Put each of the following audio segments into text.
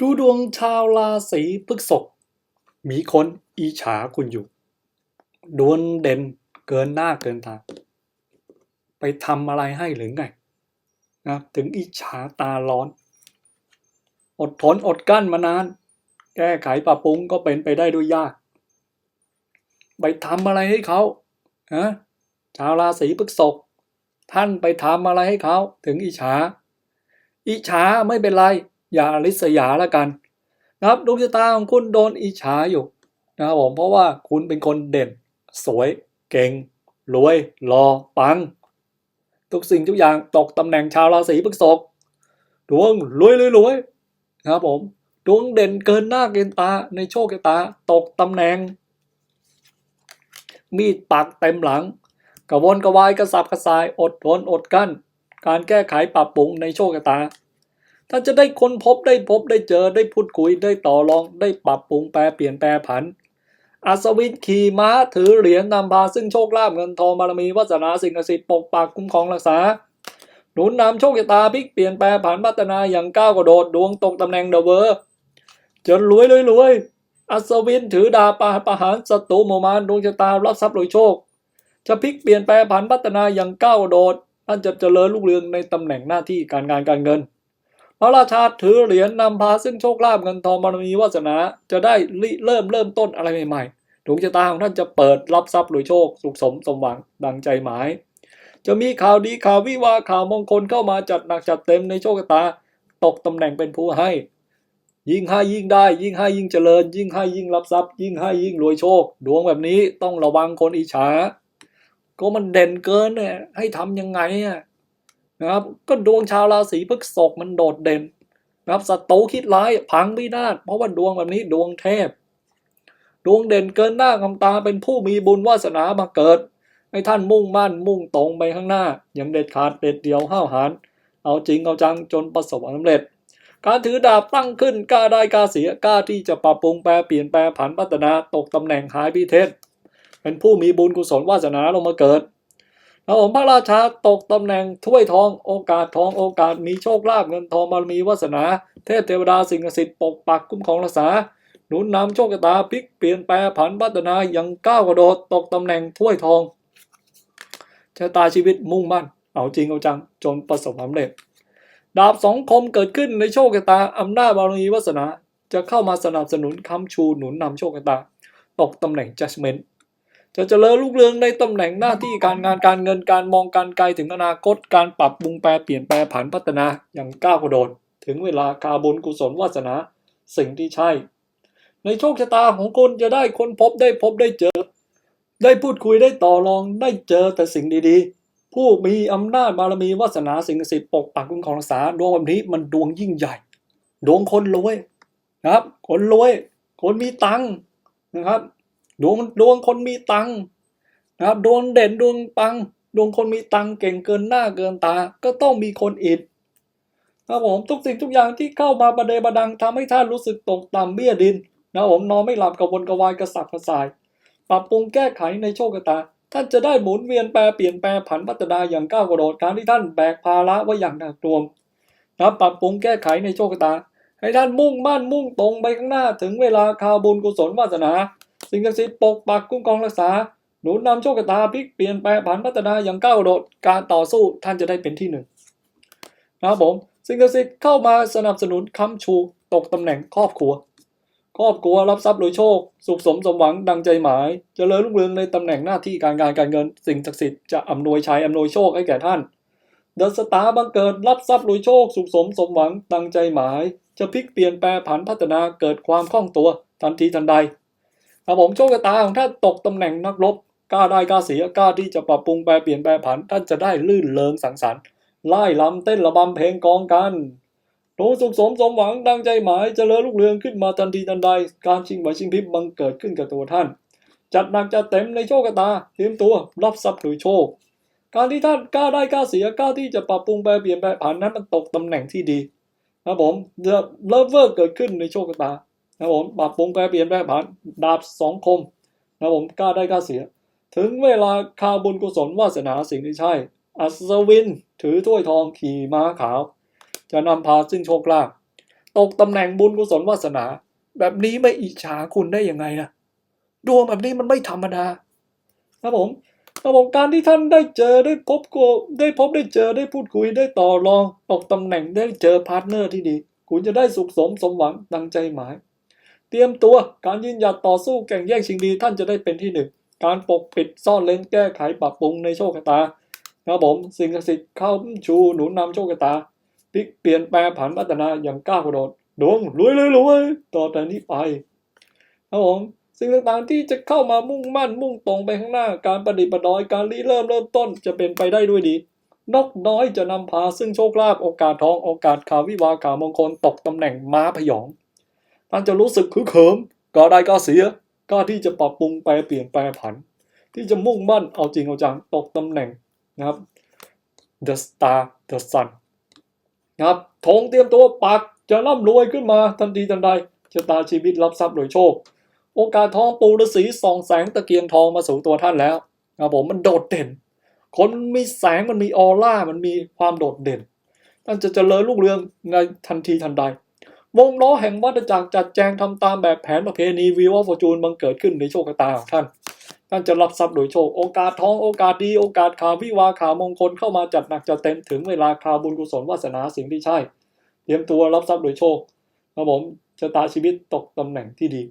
ดูดวงชาวราศีพฤษภมีคนอิจฉาคุณอยู่ ดวงเด่นเกินหน้าเกินตา ไปทำอะไรให้หรือไงนะถึงอิจฉาตาร้อน อดทนอดกลั้นมานาน แก้ไขปรับปรุงก็เป็นไปได้ด้วยยาก ไปทำอะไรให้เขาฮะชาวราศีพฤษภท่านไปทำอะไรให้เขา ถึงอิจฉา อิจฉาไม่เป็นไร อย่าริษยาละกันนะครับดวงชะตาของคุณโดนอิจฉาอยู่นะครับผมเพราะว่าคุณเป็นคนเด่น สวยเก่ง รวยหล่อปัง ทุกสิ่งทุกอย่างตกตำแหน่งชาวราศีพฤษภดวงรวยรวยรวยนะครับผมดวงเด่นเกินหน้าเกินตาในโชคชะตาตกตำแหน่ง มีดปักเต็มหลังกระวนกระวายกระสับกระส่ายอดทนอดกั้น การแก้ไขปรับปรุงในโชคชะตา ถ้านจะได้ค้นพบได้พบได้เจอได้พูดคุยได้ต่อรองได้ปรับปรุงแปลเปลี่ยนแปลผัน อัศวินขี่ม้าถือเหรียญนำพาซึ่งโชคลาภเงินทองบารมีวาสนาสิ่งศักดิ์สิทธิ์ปกปักคุ้มครองรักษา หนุนนำโชคชะตาพลิกเปลี่ยนแปลผันพัฒนาอย่างก้าวกระโดดดวงตกตำแหน่งเดอะเวอร์จนรวยรวยรวยอัศวินถือดาบปาประหารศัตรูโมมานดวงชะตารับทรัพย์รวยโชค จะพลิกเปลี่ยนแปลผันพัฒนาอย่างก้าวกระโดดท่านจะเจริญรุ่งเรืองในตำแหน่งหน้าที่การงานการเงิน พระราชาถือเหรียญนำพาซึ่งโชคลาภเงินทองบารมีวาสนา จะได้ริเริ่มเริ่มต้นอะไรใหม่ๆดวงชะตาของท่านจะเปิดรับทรัพย์รวยโชคสุขสมสมหวังดังใจหมาย จะมีข่าวดีข่าววิวาข่าวมงคลเข้ามาจัดหนักจัดเต็มในโชคชะตา ตกตำแหน่งเป็นผู้ให้ ยิ่งให้ยิ่งได้ ยิ่งให้ยิ่งเจริญ ยิ่งให้ยิ่งรับทรัพย์ ยิ่งให้ยิ่งรวยโชค ดวงแบบนี้ต้องระวังคนอิจฉาก็มันเด่นเกินเนี่ยให้ทำยังไงอะ นะครับ ก็ดวงชาวราศีพฤษภมันโดดเด่นนะครับศัตรูคิดร้ายพังพินาศเพราะว่าดวงแบบนี้ดวงเทพ ดวงเด่นเกินหน้าคำตาเป็นผู้มีบุญวาสนามาเกิด ให้ท่านมุ่งมั่นมุ่งตรงไปข้างหน้า อย่างเด็ดขาดเด็ดเดียวห้าวหาญเอาจริงเอาจังจนประสบความสำเร็จ การถือดาบตั้งขึ้นกล้าได้กล้าเสียกล้าที่จะปรับปรุงแปลเปลี่ยนแปลผันพัฒนาตกตำแหน่งหายพิเทศ เป็นผู้มีบุญกุศลวาสนาลงมาเกิด แล้วผมพระราชาตกตำแหน่งถ้วยทองโอกาสทองโอกาสมีโชคลาภเงินทองบารมีวาสนา เทพเทวดาสิ่งศักดิ์สิทธิ์ปกปักคุ้มครองรักษาหนุนนำโชคชะตาพลิกเปลี่ยนแปลผันพัฒนาอย่างก้าวกระโดดตกตำแหน่งถ้วยทองชะตาชีวิตมุ่งมั่น เอาจริงเอาจังจนประสบความสำเร็จ ดาบสองคมเกิดขึ้นในโชคชะตาอำนาจบารมีวาสนา จะเข้ามาสนับสนุนค้ำชูหนุนนำโชคชะตา ตกตำแหน่ง judgment จะเจริญรุ่งเรืองในตำแหน่งหน้าที่การงานการเงินการมองการไกลถึงอนาคตการปรับปรุงแปลเปลี่ยนแปลผันพัฒนาอย่างก้าวกระโดด ถึงเวลาคาบุญกุศลวาสนาสิ่งที่ใช่ ในโชคชะตาของคุณจะได้ค้นพบได้พบได้เจอ ได้พูดคุยได้ต่อรองได้เจอแต่สิ่งดีๆ ผู้มีอำนาจบารมีวาสนาสิ่งศักดิ์สิทธิ์ปกปักคุ้มครองรักษาดวงแบบนี้มันดวงยิ่งใหญ่ ดวงคนรวยนะครับ คนรวย คนมีตังค์นะครับ ดวงดวงคนมีตังค์นะครับ ดวงเด่นดวงปัง ดวงคนมีตังค์เก่งเกินหน้าเกินตา ก็ต้องมีคนอิดนะผมทุกสิ่งทุกอย่างที่เข้ามาประเดประดังทำให้ท่านรู้สึกตกต่ำเบี้ยดินนะผมนอนไม่หลับกระวนกระวายกระสับกระส่าย ปรับปรุงแก้ไขในโชคชะตา ท่านจะได้หมุนเวียนแปรเปลี่ยนแปลผันพัฒนาอย่างก้าวกระโดดการที่ท่านแบกภาระไว้อย่างหนักหน่วงนะปรับปรุงแก้ไขในโชคชะตา ให้ท่านมุ่งมั่นมุ่งตรงไปข้างหน้าถึงเวลาคาบุญกุศลวาสนา สิ่งศักดิ์สิทธิ์ปกปักคุ้มครองรักษา หนุนนำโชคชะตาพลิกเปลี่ยนแปลผันพัฒนาอย่างก้าวโดด การต่อสู้ท่านจะได้เป็นที่หนึ่งนะครับผม สิ่งศักดิ์สิทธิ์เข้ามาสนับสนุนค้ำชู ตกตำแหน่งครอบครัว ครอบครัวรับทรัพย์โดยโชค สุขสมสมหวังดังใจหมายจเจริญรุ่งเรืองในตำแหน่งหน้าที่การงานการเงิน สิ่งศักดิ์สิทธิ์จะอำนวยชัยอำนวยโชคให้แก่ท่านเดอะสตาร์บังเกิดรับทรัพย์โดยโชค สุขสมสมหวังดังใจหมาย จะพลิกเปลี่ยนแปลผันพัฒนาเกิดความคล่องตัว ทันทีทันใด ครับผมโชคชะตาของท่านตกตำแหน่งนักรบกล้าได้กล้าเสียกล้าที่จะปรับปรุงแปลเปลี่ยนแปลผันท่านจะได้ลื่นเลิงสังสรรค์ไล่ลำเต้นระบำเพลงกองกันโตสุขสมสมหวังดังใจหมายเจริญรุ่งเรืองขึ้นมาทันทีทันใด การชิงไหวชิงพริบบังเกิดขึ้นกับตัวท่าน จัดหนักจัดเต็มในโชคชะตาเตรียมตัวรับทรัพย์หรือโชค การที่ท่านกล้าได้กล้าเสียกล้าที่จะปรับปรุงแปลเปลี่ยนแปลผันนั้นมันตกตำแหน่งที่ดีครับผมเดอะเลเวอร์เกิดขึ้นในโชคชะตา ครับผมปรับปรุงแปลเปลี่ยนแปลผันดาบสองคมนะครับผมกล้าได้กล้าเสีย ถึงเวลาคาบุญกุศลวาสนาสิ่งที่ใช่ อัศวิน ถือถ้วยทองขี่ม้าขาว จะนำพาซึ่งโชคลาภตกตำแหน่งบุญกุศลวาสนา แบบนี้ไม่อิจฉาคุณได้ยังไงนะดวงแบบนี้มันไม่ธรรมดาครับผมครับผมการที่ท่านได้เจอได้พบกูได้พบได้เจอได้พูดคุยได้ต่อรองตกตำแหน่งได้เจอพาร์ทเนอร์ที่ดี คุณจะได้สุขสมสมหวังดังใจหมาย เตรียมตัวการยืนหยัดต่อสู้แข่งแย่งชิงดีท่านจะได้เป็นที่หนึ่งการปกปิดซ่อนเล้นแก้ไขปรับปรุงในโชคชะตาครับผมสิ่งศักดิ์สิทธิ์เข้าชูหนุนนำโชคชะตาพลิกเปลี่ยนแปลงผันพัฒนาอย่างก้าวกระโดดดวงรวยเลยรวยต่อแต่นี้ไปครับผมสิ่งต่างๆที่จะเข้ามามุ่งมั่นมุ่งตรงไปข้างหน้า การประดิษฐ์ประดอยการรีเริ่มเริ่มต้นจะเป็นไปได้ด้วยดี นกน้อยจะนำพาซึ่งโชคลาภโอกาสทองโอกาสข่าววิวาข่าวมงคลตกตำแหน่งม้าพยอง ท่านจะรู้สึกคึกเขิมก็ได้ก็เสียกล้าที่จะปรับปรุงแปลเปลี่ยนแปลผัน ที่จะมุ่งมั่นเอาจริงเอาจังตกตำแหน่งนะครับ The Star The Sun นะครับธงเตรียมตัวปักจะร่ำรวยขึ้นมาทันทีทันใดชะตาชีวิตรับทรัพย์โดยโชค โอกาสทองปูฤาษีส่องแสงตะเกียงทองมาสู่ตัวท่านแล้วนะผมมันโดดเด่น คนมันมีแสงมันมีออร่ามันมีความโดดเด่นท่านจะเจริญรุ่งเรืองในทันทีทันใด วงล้อแห่งวัฏจักรจัดแจงทำตามแบบแผนประเพณีวิวอฟอร์จูนบังเกิดขึ้นในโชคชะตาของท่าน ท่านจะรับทรัพย์โดยโชค โอกาสทองโอกาสดีโอกาสข่าววิวาข่าวมงคลเข้ามาจัดหนักจัดเต็มถึงเวลาข่าวบุญกุศลวาสนาสิ่งที่ใช่ เตรียมตัวรับทรัพย์โดยโชคครับผมชะตาชีวิตตกตำแหน่งที่ดี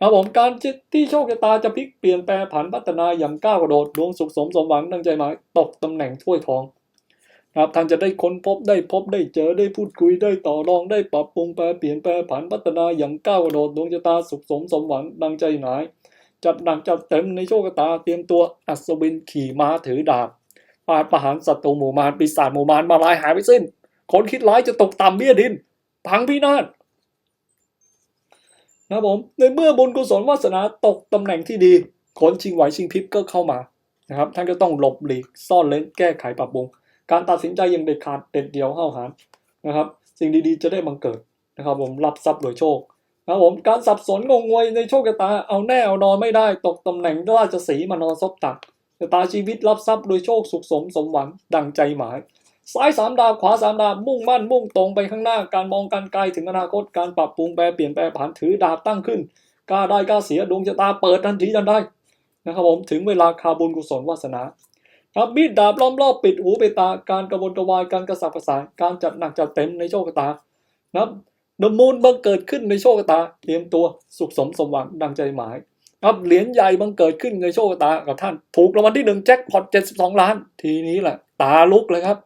ครับผมการที่โชคชะตาจะพลิกเปลี่ยนแปลผันพัฒนาอย่างก้าวกระโดดดวงสุขสมสมหวังดังใจหมายตกตำแหน่งถ้วยทอง ครับท่านจะได้ค้นพบได้พบได้เจอได้พูดคุยได้ต่อรองได้ปรับปรุงแปลเปลี่ยนแปลผันพัฒนาอย่างก้าวกระโดดดวงชะตาสุขสมสมหวังดังใจหมายจัดหนักจัดเต็มในโชคชะตาเตรียมตัวอัศวินขี่ม้าถือดาบปราดประหารศัตรูหมู่มารปีศาจหมู่มารมาลายหายไปสิ้น คนคิดร้ายจะตกต่ำเบี้ยดินพังพินาศนะผมในเมื่อบุญกุศลวาสนาตกตำแหน่งที่ดีคนชิงไหวชิงพริบก็เข้ามานะครับท่านก็ต้องหลบหลีกซ่อนเล้นแก้ไขปรับปรุง การตัดสินใจอย่างเด็ดขาดเด็ดเดี่ยวห้าวหาญนะครับ สิ่งดีๆจะได้บังเกิดนะครับ ผมรับทรัพย์โดยโชคนะครับผมการสับสนงงงวยในโชคชะตาเอาแน่เอานอนไม่ได้ตกตำแหน่งราชสีมานอนซบตักชะตาชีวิตรับทรัพย์โดยโชคสุขสมสมหวังดังใจหมาย ซ้ายสามดาวขวาสามดาวมุ่งมั่นมุ่งตรงไปข้างหน้าการมองการไกลถึงอนาคตการปรับปรุงแปลเปลี่ยนแปลผันถือดาบตั้งขึ้นกล้าได้กล้าเสียดวงชะตาเปิดทันทีทันใดนะครับผมถึงเวลาคาบุญกุศลวาสนา ครับมีดดาบล้อมรอบปิดหูปิดตาการกระวนกระวายการกระสับกระส่ายการจัดหนักจัดเต็มในโชคชะตานะครับดมูลบังเกิดขึ้นในโชคชะตาเตรียมตัวสุขสมสมหวังดังใจหมายครับเหรียญใหญ่บังเกิดขึ้นในโชคชะตากับท่านถูกรางวัลที่หนึ่งแจ็คพอตเจ็ดสิบสองล้าน ทีนี้แหละ ตาลุกเลยครับ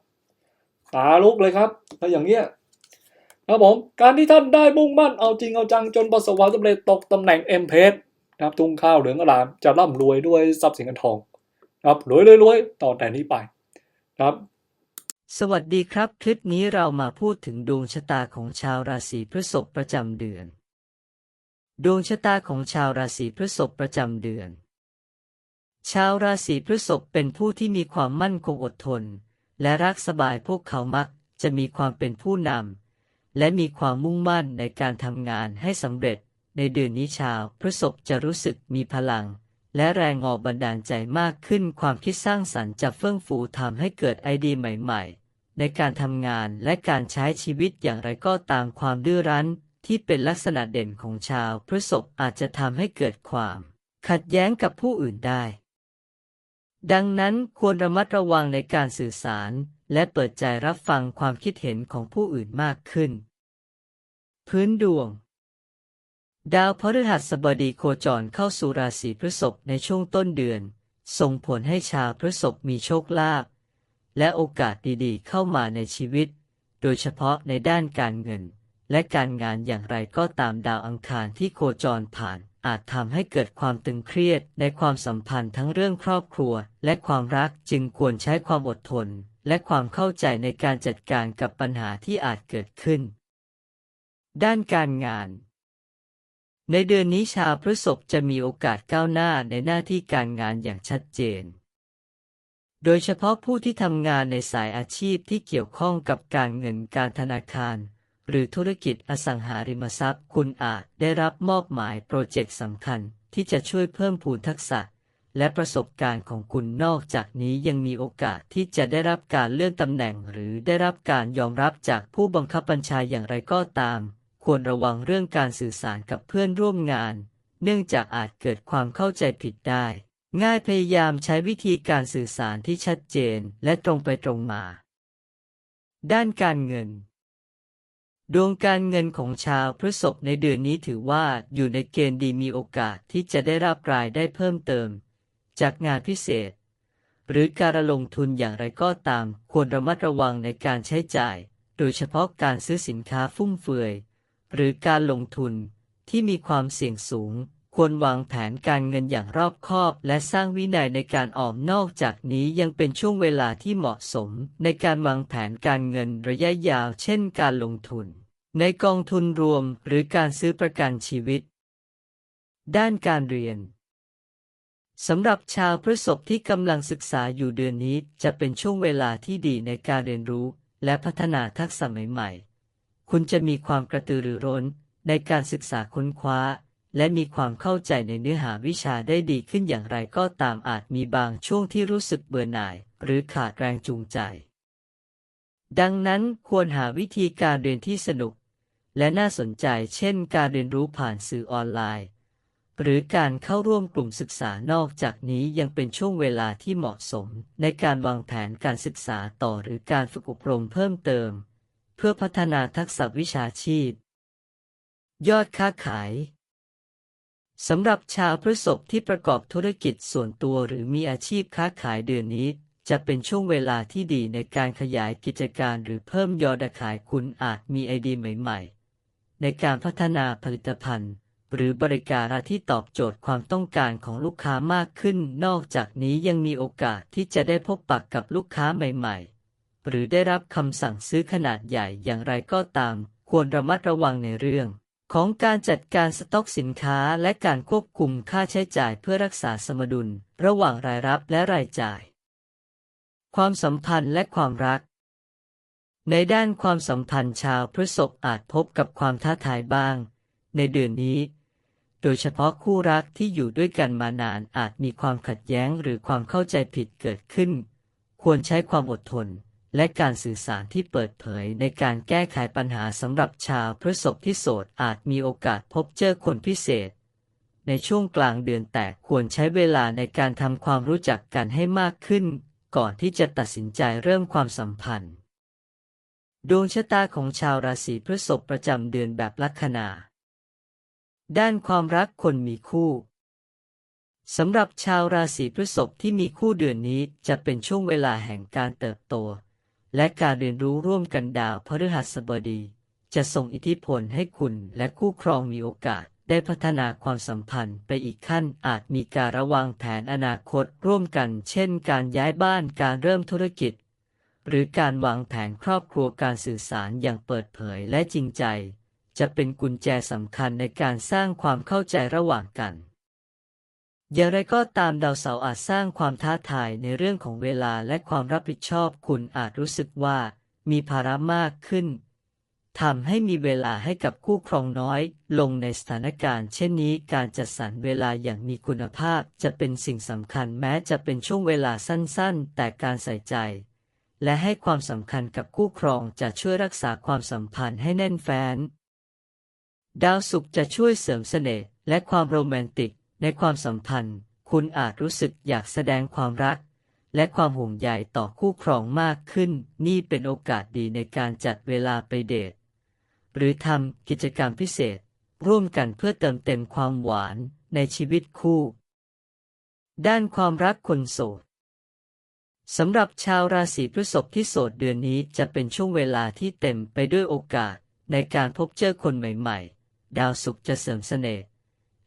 ตาลุกเลยครับแล้วอย่างเงี้ยครับผมการที่ท่านได้มุ่งมั่นเอาจริงเอาจังจนประสบความสำเร็จตกตำแหน่งเอ็มเพสนะครับทุ่งข้าวเหลืองอลามจะร่ำรวยด้วยทรัพย์สินเงินทอง ครับรวยรวยรวยต่อแต่นี้ไปครับ สวัสดีครับ คลิปนี้เรามาพูดถึงดวงชะตาของชาวราศีพฤษภประจำเดือน ดวงชะตาของชาวราศีพฤษภประจำเดือน ชาวราศีพฤษภเป็นผู้ที่มีความมั่นคงอดทน และรักสบายพวกเขามักจะมีความเป็นผู้นำและมีความมุ่งมั่นในการทำงานให้สำเร็จ ในเดือนนี้ชาวพฤษภจะรู้สึกมีพลัง และแรงออกบันดาลใจมากขึ้นความคิดสร้างสรรค์จะเฟื่องฟูทำให้เกิดไอเดียใหม่ๆ ในการทำงานและการใช้ชีวิตอย่างไรก็ตามความดื้อรั้นที่เป็นลักษณะเด่นของชาวพฤษภอาจจะทำให้เกิดความ ขัดแย้งกับผู้อื่นได้ ดังนั้นควรระมัดระวังในการสื่อสาร และเปิดใจรับฟังความคิดเห็นของผู้อื่นมากขึ้น พื้นดวง ดาวพฤหัสบดีโคจรเข้าสู่ราศีพฤษภในช่วงต้นเดือน ส่งผลให้ชาวพฤษภมีโชคลาภและโอกาสดีๆ เข้ามาในชีวิต โดยเฉพาะในด้านการเงิน และการงานอย่างไรก็ตามดาวอังคารที่โคจรผ่านอาจทำให้เกิดความตึงเครียดในความสัมพันธ์ทั้งเรื่องครอบครัว และความรักจึงควรใช้ความอดทน และความเข้าใจในการจัดการกับปัญหาที่อาจเกิดขึ้น ด้านการงาน ในเดือนนี้ชาวพฤษภจะมีโอกาสก้าวหน้าในหน้าที่การงานอย่างชัดเจน โดยเฉพาะผู้ที่ทำงานในสายอาชีพที่เกี่ยวข้องกับการเงินการธนาคาร หรือธุรกิจอสังหาริมทรัพย์ คุณอาจได้รับมอบหมายโปรเจกต์สำคัญที่จะช่วยเพิ่มพูนทักษะ และประสบการณ์ของคุณนอกจากนี้ยังมีโอกาสที่จะได้รับการเลื่อนตำแหน่ง หรือได้รับการยอมรับจากผู้บังคับบัญชาอย่างไรก็ตาม ควรระวังเรื่องการสื่อสารกับเพื่อนร่วมงาน เนื่องจากอาจเกิดความเข้าใจผิดได้ ง่ายพยายามใช้วิธีการสื่อสารที่ชัดเจนและตรงไปตรงมา ด้านการเงิน ดวงการเงินของชาวพฤษภในเดือนนี้ถือว่าอยู่ในเกณฑ์ดีมีโอกาสที่จะได้รับรายได้เพิ่มเติม จากงานพิเศษ หรือการลงทุนอย่างไรก็ตาม ควรระมัดระวังในการใช้จ่าย โดยเฉพาะการซื้อสินค้าฟุ่มเฟือย หรือการลงทุนที่มีความเสี่ยงสูง ควรวางแผนการเงินอย่างรอบคอบ และสร้างวินัยในการออมนอกจากนี้ยังเป็นช่วงเวลาที่เหมาะสม ในการวางแผนการเงินระยะยาว เช่น การลงทุน ในกองทุนรวมหรือการซื้อประกันชีวิต ด้านการเรียนสำหรับชาวพฤษภที่กำลังศึกษาอยู่เดือนนี้จะเป็นช่วงเวลาที่ดีในการเรียนรู้ และพัฒนาทักษะใหม่ๆ คุณจะมีความกระตือรือร้นในการศึกษาค้นคว้า และมีความเข้าใจในเนื้อหาวิชาได้ดีขึ้นอย่างไรก็ตามอาจมีบางช่วงที่รู้สึกเบื่อหน่าย หรือขาดแรงจูงใจ ดังนั้นควรหาวิธีการเรียนที่สนุก และน่าสนใจเช่น การเรียนรู้ผ่านสื่อออนไลน์ หรือการเข้าร่วมกลุ่มศึกษานอกจากนี้ยังเป็นช่วงเวลาที่เหมาะสม ในการวางแผนการศึกษาต่อหรือการฝึกอบรมเพิ่มเติม เพื่อพัฒนาทักษะวิชาชีพ ยอดค้าขายสำหรับชาวพฤษภที่ประกอบธุรกิจส่วนตัวหรือมีอาชีพค้าขายเดือนนี้ จะเป็นช่วงเวลาที่ดีในการขยายกิจการหรือเพิ่มยอดขายคุณอาจมีไอเดียใหม่ ๆ ในการพัฒนาผลิตภัณฑ์ หรือบริการที่ตอบโจทย์ความต้องการของลูกค้ามากขึ้น นอกจากนี้ยังมีโอกาสที่จะได้พบปะกกับลูกค้าใหม่ ๆ หรือได้รับคำสั่งซื้อขนาดใหญ่อย่างไรก็ตาม ควรระมัดระวังในเรื่อง ของการจัดการสต็อกสินค้าและการควบคุมค่าใช้จ่ายเพื่อรักษาสมดุล ระหว่างรายรับและรายจ่าย ความสัมพันธ์และความรัก ในด้านความสัมพันธ์ชาวพฤษภอาจพบกับความท้าทายบ้าง ในเดือนนี้โดยเฉพาะคู่รักที่อยู่ด้วยกันมานานอาจมีความขัดแย้งหรือความเข้าใจผิดเกิดขึ้น ควรใช้ความอดทน และการสื่อสารที่เปิดเผยในการแก้ไขปัญหาสำหรับชาวพฤษภที่โสดอาจมีโอกาสพบเจอคนพิเศษ ในช่วงกลางเดือนแต่ควรใช้เวลาในการทำความรู้จักกันให้มากขึ้น ก่อนที่จะตัดสินใจเริ่มความสัมพันธ์ ดวงชะตาของชาวราศีพฤษภประจำเดือนแบบลัคนา ด้านความรักคนมีคู่สำหรับชาวราศีพฤษภที่มีคู่เดือนนี้จะเป็นช่วงเวลาแห่งการเติบโต และการเรียนรู้ร่วมกันดาวพฤหัสบดี จะส่งอิทธิพลให้คุณและคู่ครองมีโอกาสได้พัฒนาความสัมพันธ์ไปอีกขั้นอาจมีการระวางแผนอนาคตร่วมกัน เช่น การย้ายบ้านการเริ่มธุรกิจ หรือการวางแผนครอบครัวการสื่อสารอย่างเปิดเผยและจริงใจ จะเป็นกุญแจสำคัญในการสร้างความเข้าใจระหว่างกัน อย่างไรก็ตามดาวเสาร์อาจสร้างความท้าทายในเรื่องของเวลาและความรับผิดชอบคุณอาจรู้สึกว่ามีภาระมากขึ้นทำให้มีเวลาให้กับคู่ครองน้อย ลงในสถานการณ์ เช่นนี้การจัดสรรเวลาอย่างมีคุณภาพจะเป็นสิ่งสำคัญแม้จะเป็นช่วงเวลาสั้นๆ แต่การใส่ใจ และให้ความสำคัญกับคู่ครองจะช่วยรักษาความสัมพันธ์ให้แน่นแฟ้น ดาวศุกร์จะช่วยเสริมเสน่ห์และความโรแมนติก ในความสัมพันธ์ คุณอาจรู้สึกอยากแสดงความรัก และความห่วงใยต่อคู่ครองมากขึ้น นี่เป็นโอกาสดีในการจัดเวลาไปเดท หรือทำกิจกรรมพิเศษ ร่วมกันเพื่อเติมเต็มความหวานในชีวิตคู่ ด้านความรักคนโสดสำหรับชาวราศีพฤษภที่โสดเดือนนี้จะเป็นช่วงเวลาที่เต็มไปด้วยโอกาสในการพบเจอคนใหม่ ๆ ดาวศุกร์จะเสริมเสน่ห์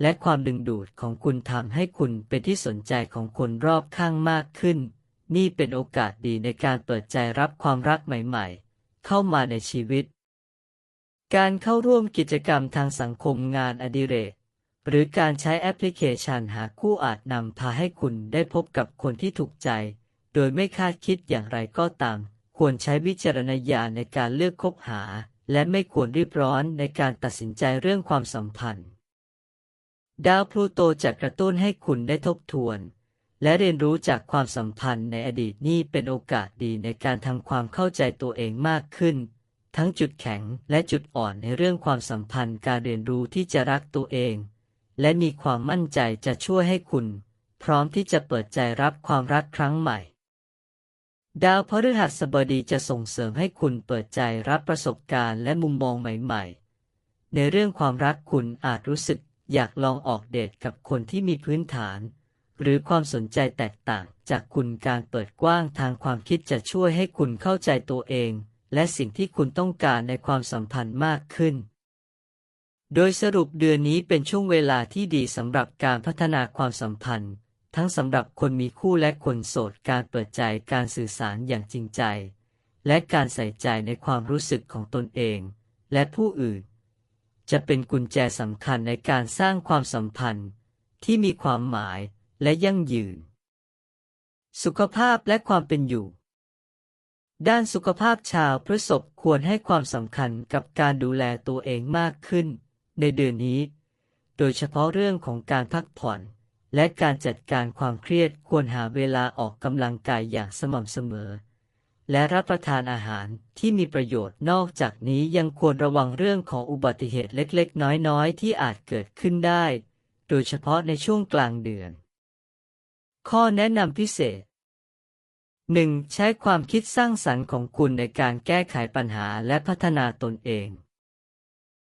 และความดึงดูดของคุณทำให้คุณเป็นที่สนใจของคนรอบข้างมากขึ้น นี่เป็นโอกาสดีในการเปิดใจรับความรักใหม่ๆ เข้ามาในชีวิต การเข้าร่วมกิจกรรมทางสังคมงานอดิเรก หรือการใช้แอปพลิเคชันหาคู่อาจนำพาให้คุณได้พบกับคนที่ถูกใจ โดยไม่คาดคิดอย่างไรก็ตาม ควรใช้วิจารณญาณในการเลือกคบหา และไม่ควรรีบร้อนในการตัดสินใจเรื่องความสัมพันธ์ ดาวพลูโตจะกระตุ้นให้คุณได้ทบทวน และเรียนรู้จากความสัมพันธ์ในอดีตนี่เป็นโอกาสดีในการทำความเข้าใจตัวเองมากขึ้น ทั้งจุดแข็งและจุดอ่อนในเรื่องความสัมพันธ์การเรียนรู้ที่จะรักตัวเอง และมีความมั่นใจจะช่วยให้คุณ พร้อมที่จะเปิดใจรับความรักครั้งใหม่ ดาวพฤหัสบดีจะส่งเสริมให้คุณเปิดใจรับประสบการณ์และมุมมองใหม่ ๆ ในเรื่องความรักคุณอาจรู้สึก อยากลองออกเดทกับคนที่มีพื้นฐาน หรือความสนใจแตกต่างจากคุณการเปิดกว้างทางความคิดจะช่วยให้คุณเข้าใจตัวเอง และสิ่งที่คุณต้องการในความสัมพันธ์มากขึ้น โดยสรุปเดือนนี้เป็นช่วงเวลาที่ดีสำหรับการพัฒนาความสัมพันธ์ ทั้งสำหรับคนมีคู่และคนโสดการเปิดใจการสื่อสารอย่างจริงใจ และการใส่ใจในความรู้สึกของตนเอง และผู้อื่น จะเป็นกุญแจสำคัญในการสร้างความสัมพันธ์ที่มีความหมายและยั่งยืน สุขภาพและความเป็นอยู่ ด้านสุขภาพชาวพฤษภควรให้ความสำคัญกับการดูแลตัวเองมากขึ้น ในเดือนนี้ โดยเฉพาะเรื่องของการพักผ่อน และการจัดการความเครียดควรหาเวลาออกกำลังกายอย่างสม่ำเสมอ และรับประทานอาหารที่มีประโยชน์นอกจากนี้ยังควรระวังเรื่องของอุบัติเหตุเล็กๆ น้อยๆ ที่อาจเกิดขึ้นได้ โดยเฉพาะในช่วงกลางเดือน ข้อแนะนำพิเศษ 1. ใช้ความคิดสร้างสรรค์ของคุณในการแก้ไขปัญหาและพัฒนาตนเอง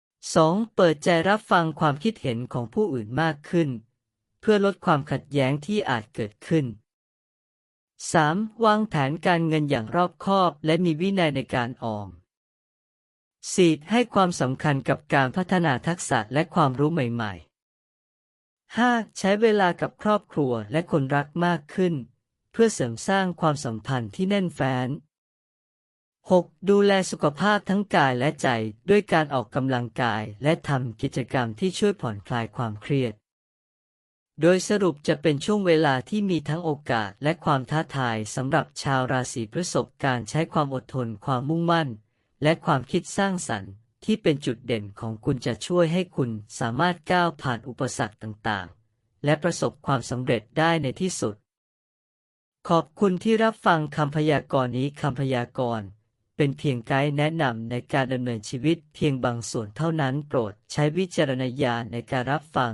2. เปิดใจรับฟังความคิดเห็นของผู้อื่นมากขึ้น เพื่อลดความขัดแย้งที่อาจเกิดขึ้น 3. วางแผนการเงินอย่างรอบคอบ และมีวินัยในการออม 4. ให้ความสำคัญกับการพัฒนาทักษะและความรู้ใหม่ ๆ 5. ใช้เวลากับครอบครัวและคนรักมากขึ้น เพื่อเสริมสร้างความสัมพันธ์ที่แน่นแฟ้น 6. ดูแลสุขภาพทั้งกายและใจด้วยการออกกำลังกายและทำกิจกรรมที่ช่วยผ่อนคลายความเครียด โดยสรุปจะเป็นช่วงเวลาที่มีทั้งโอกาสและความท้าทายสำหรับชาวราศีพฤษภการใช้ความอดทน ความมุ่งมั่น และความคิดสร้างสรรค์ ที่เป็นจุดเด่นของคุณจะช่วยให้คุณสามารถก้าวผ่านอุปสรรคต่างๆ และประสบความสำเร็จได้ในที่สุด ขอบคุณที่รับฟังคำพยากรณ์นี้คำพยากรณ์เป็นเพียงไกด์แนะนำในการดำเนินชีวิตเพียงบางส่วนเท่านั้นโปรดใช้วิจารณญาณในการรับฟัง